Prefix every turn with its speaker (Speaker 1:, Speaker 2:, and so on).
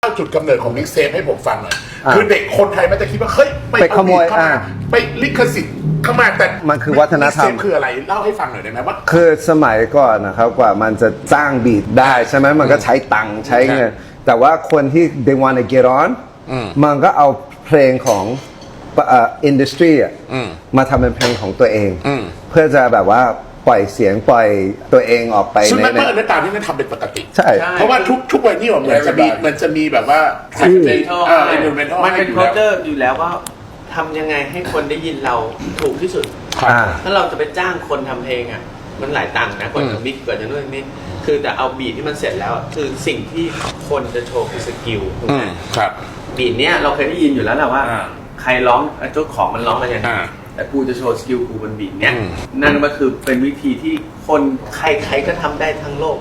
Speaker 1: เล่าจุดกำเนิดของมิกเซฟให้ผมฟังหน่อย
Speaker 2: อ่า
Speaker 1: คือเด็กคนไทยมันจะคิดว่า เฮ้ย
Speaker 2: ไป
Speaker 1: เอา
Speaker 2: ขโมย
Speaker 1: บีทเข้ามา
Speaker 2: อ่า
Speaker 1: ไปลิขสิทธิ์เข้ามาแต่
Speaker 2: มันคือวัฒนธรรม
Speaker 1: มิกเซฟคืออะไร เล่าให้ฟังหน่อยได้ไหมว่า
Speaker 2: คือสมัยก่อนนะครับกว่ามันจะจ้างบีทได้ใช่ไหมมันก็ใช้ตังค์ใช้เงิน แต่ว่าคนที่ they want to get on
Speaker 1: อืม
Speaker 2: มันก็เอาเพลงของอินดัสทรีอะ
Speaker 1: อืม
Speaker 2: มาทำเป็นเพลงของตัวเอง
Speaker 1: อืม
Speaker 2: เพื่อจะแบบว่า ปล่อยเสียงปล่อยตัวเองออกไป
Speaker 1: ซึ่ง
Speaker 2: ใน
Speaker 1: มัน
Speaker 2: ใน
Speaker 1: เมื่อนั้นตามที่นั่นทำเป็นปกติ
Speaker 2: ใช่
Speaker 3: ใช่
Speaker 1: เพราะว่าทุกทุกวันนี้เหมือนจะมีมันจะมีแบบว่า
Speaker 2: ชื่อ
Speaker 1: เออ environmental
Speaker 3: มันเป็น
Speaker 1: ให้
Speaker 3: โค
Speaker 1: อยู่แล้ว
Speaker 3: เจอร์อยู่แล้วว่าทำยังไงให้คนได้ยินเราถูกที่สุด
Speaker 1: ครับ
Speaker 2: อ่า
Speaker 3: ถ้าเราจะไปจ้างคนทำเพลงอะ มันหลายตังค์นะกว่า
Speaker 1: อื
Speaker 3: จะ
Speaker 1: ม
Speaker 3: มิกซ์กว่าจะนู่นนี่คือแต่เอาบีทที่มันเสร็จแล้วอะคือสิ่งที่คนจะโชว์คือสกิลถูก
Speaker 1: อื
Speaker 3: ไหม
Speaker 1: มครับ
Speaker 3: บีทเนี้ยเราเคยได้ยินอยู่แล้วแหละว่า
Speaker 1: อ่า
Speaker 3: ใครร้องเจ้าของมันร้องมาอย่างไง
Speaker 1: อ่า
Speaker 3: แต่กูจะโชว์สกิลกูบนบีทเนี้ย
Speaker 1: อืม
Speaker 3: นั่นก็คือเป็นวิธีที่คนใครๆก็ทำได้ทั้งโลก